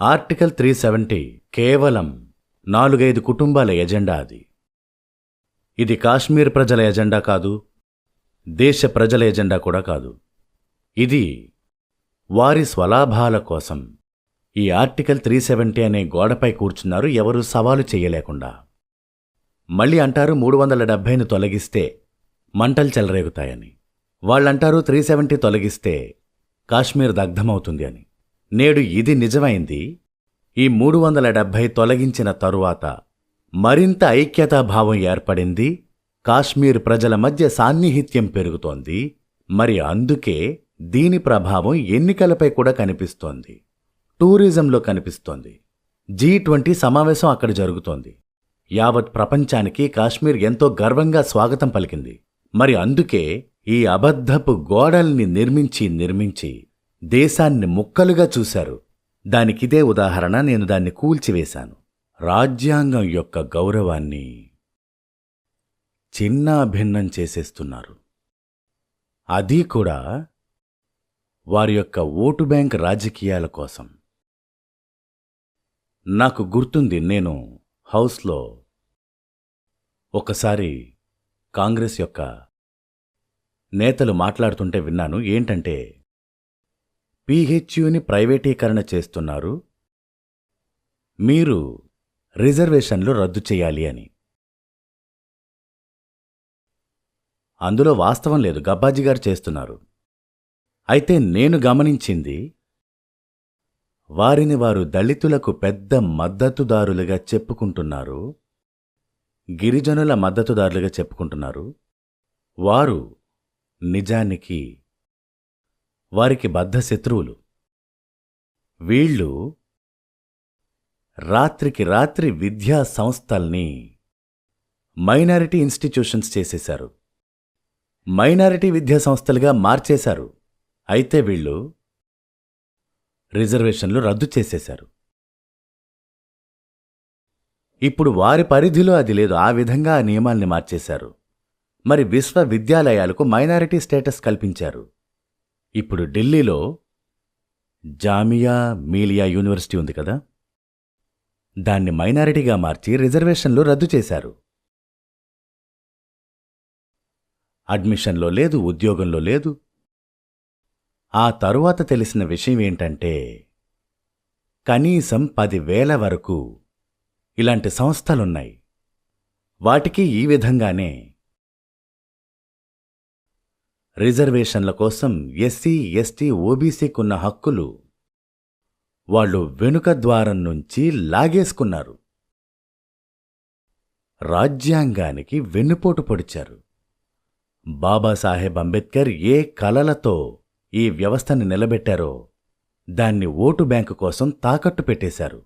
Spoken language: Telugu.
ఆర్టికల్ త్రీ సెవెంటీ కేవలం నాలుగైదు కుటుంబాల ఎజెండా అది. ఇది కాశ్మీర్ ప్రజల ఎజెండా కాదు దేశ ప్రజల ఎజెండా కూడా కాదు. ఇది వారి స్వలాభాల కోసం ఈ ఆర్టికల్ త్రీ సెవెంటీ అనే గోడపై కూర్చున్నారు ఎవరూ సవాలు చేయలేకుండా. మళ్ళీ అంటారు మూడు వందల డెబ్భైను తొలగిస్తే మంటలు చెలరేగుతాయని. వాళ్ళంటారు త్రీ సెవెంటీ తొలగిస్తే కాశ్మీర్ దగ్ధమవుతుంది అని. నేడు ఇది నిజమైంది. ఈ మూడు వందల డెబ్భై తొలగించిన తరువాత మరింత ఐక్యతాభావం ఏర్పడింది. కాశ్మీర్ ప్రజల మధ్య సాన్నిహిత్యం పెరుగుతోంది. మరి అందుకే దీని ప్రభావం ఎన్నికలపై కూడా కనిపిస్తోంది. టూరిజంలో కనిపిస్తోంది. జీ ట్వంటీ సమావేశం అక్కడ జరుగుతోంది. యావత్ ప్రపంచానికి కాశ్మీర్ ఎంతో గర్వంగా స్వాగతం పలికింది. మరి అందుకే ఈ అబద్ధపు గోడల్ని నిర్మించి నిర్మించి దేశాన్ని ముక్కలుగా చూశారు. దానికిదే ఉదాహరణ నేను దాన్ని కూల్చివేశాను. రాజ్యాంగం యొక్క గౌరవాన్ని చిన్నాభిన్నం చేసేస్తున్నారు. అది కూడా వారి యొక్క ఓటు బ్యాంక్ రాజకీయాల కోసం. నాకు గుర్తుంది నేను హౌస్లో ఒకసారి కాంగ్రెస్ యొక్క నేతలు మాట్లాడుతుంటే విన్నాను ఏంటంటే పీహెచ్యుని ప్రైవేటీకరణ చేస్తున్నారు. మీరు రిజర్వేషన్లు రద్దు చేయాలి అని. అందులో వాస్తవం లేదు. గబ్బాజీ గారు చేస్తున్నారు. అయితే నేను గమనించింది వారిని వారు దళితులకు పెద్ద మద్దతుదారులుగా చెప్పుకుంటున్నారు. గిరిజనుల మద్దతుదారులుగా చెప్పుకుంటున్నారు. వారు నిజానికి వారికి బద్ధ శత్రువులు. వీళ్ళు రాత్రికి రాత్రి విద్యా సంస్థల్ని మైనారిటీ ఇన్స్టిట్యూషన్స్ చేసేశారు. మైనారిటీ విద్యా సంస్థలుగా మార్చేశారు. అయితే వీళ్ళు రిజర్వేషన్లు రద్దు చేసేశారు. ఇప్పుడు వారి పరిధిలో అది లేదు. ఆ విధంగా ఆ నియమాల్ని మార్చేశారు. మరి విశ్వవిద్యాలయాలకు మైనారిటీ స్టేటస్ కల్పించారు. ఇప్పుడు ఢిల్లీలో జామియా మీలియా యూనివర్సిటీ ఉంది కదా? దాన్ని మైనారిటీగా మార్చి రిజర్వేషన్లు రద్దు చేశారు. అడ్మిషన్లో లేదు ఉద్యోగంలో లేదు. ఆ తరువాత తెలిసిన విషయం ఏంటంటే కనీసం పదివేల వరకు ఇలాంటి సంస్థలున్నాయి. వాటికి ఈ విధంగానే రిజర్వేషన్ల కోసం ఎస్సీ ఎస్టీ ఓబీసీకున్న హక్కులు వాళ్ళు వెనుక ద్వారం నుంచి లాగేసుకున్నారు. రాజ్యాంగానికి వెన్నుపోటు పొడిచారు. బాబాసాహెబ్ అంబేద్కర్ ఏ కలలతో ఈ వ్యవస్థని నిలబెట్టారో దాన్ని ఓటు బ్యాంకు కోసం తాకట్టు పెట్టేశారు.